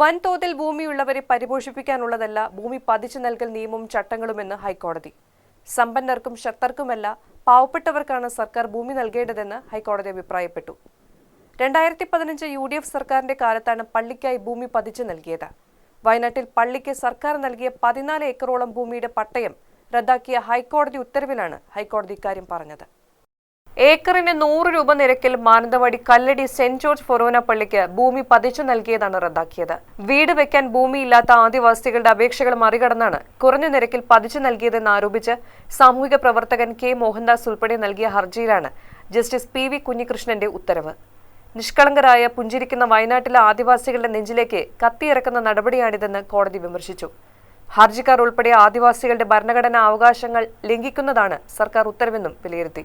വൻതോതിൽ ഭൂമിയുള്ളവരെ പരിപോഷിപ്പിക്കാനുള്ളതല്ല ഭൂമി പതിച്ചു നൽകൽ നിയമവും ചട്ടങ്ങളുമെന്ന് ഹൈക്കോടതി. സമ്പന്നർക്കും ശക്തർക്കുമല്ല പാവപ്പെട്ടവർക്കാണ് സർക്കാർ ഭൂമി നൽകേണ്ടതെന്ന് ഹൈക്കോടതി അഭിപ്രായപ്പെട്ടു. രണ്ടായിരത്തി പതിനഞ്ച് യു ഡി എഫ് സർക്കാരിന്റെ കാലത്താണ് പള്ളിക്കായി ഭൂമി പതിച്ചു നൽകിയത്. വയനാട്ടിൽ പള്ളിക്ക് സർക്കാർ നൽകിയ പതിനാല് ഏക്കറോളം ഭൂമിയുടെ പട്ടയം റദ്ദാക്കിയ ഹൈക്കോടതി ഉത്തരവിലാണ് ഹൈക്കോടതി ഇക്കാര്യം പറഞ്ഞത്. ഏക്കറിന് നൂറ് രൂപ നിരക്കിൽ മാനന്തവാടി കല്ലടി സെന്റ് ജോർജ് ഫൊറോന പള്ളിക്ക് ഭൂമി പതിച്ചു നൽകിയതാണ് റദ്ദാക്കിയത്. വീട് വെക്കാൻ ഭൂമിയില്ലാത്ത ആദിവാസികളുടെ അപേക്ഷകൾ മറികടന്നാണ് കുറഞ്ഞ നിരക്കിൽ പതിച്ചു നൽകിയതെന്ന് ആരോപിച്ച് സാമൂഹിക പ്രവർത്തകൻ കെ മോഹൻദാസ് ഉൾപ്പെടെ നൽകിയ ഹർജിയിലാണ് ജസ്റ്റിസ് പി വി കുഞ്ഞികൃഷ്ണന്റെ ഉത്തരവ്. നിഷ്കളങ്കരായ പുഞ്ചിരിക്കുന്ന വയനാട്ടിലെ ആദിവാസികളുടെ നെഞ്ചിലേക്ക് കത്തിയിറക്കുന്ന നടപടിയാണിതെന്ന് കോടതി വിമർശിച്ചു. ഹർജിക്കാർ ഉൾപ്പെടെ ആദിവാസികളുടെ ഭരണഘടനാ അവകാശങ്ങൾ ലംഘിക്കുന്നതാണ് സർക്കാർ ഉത്തരവെന്നും വിലയിരുത്തി.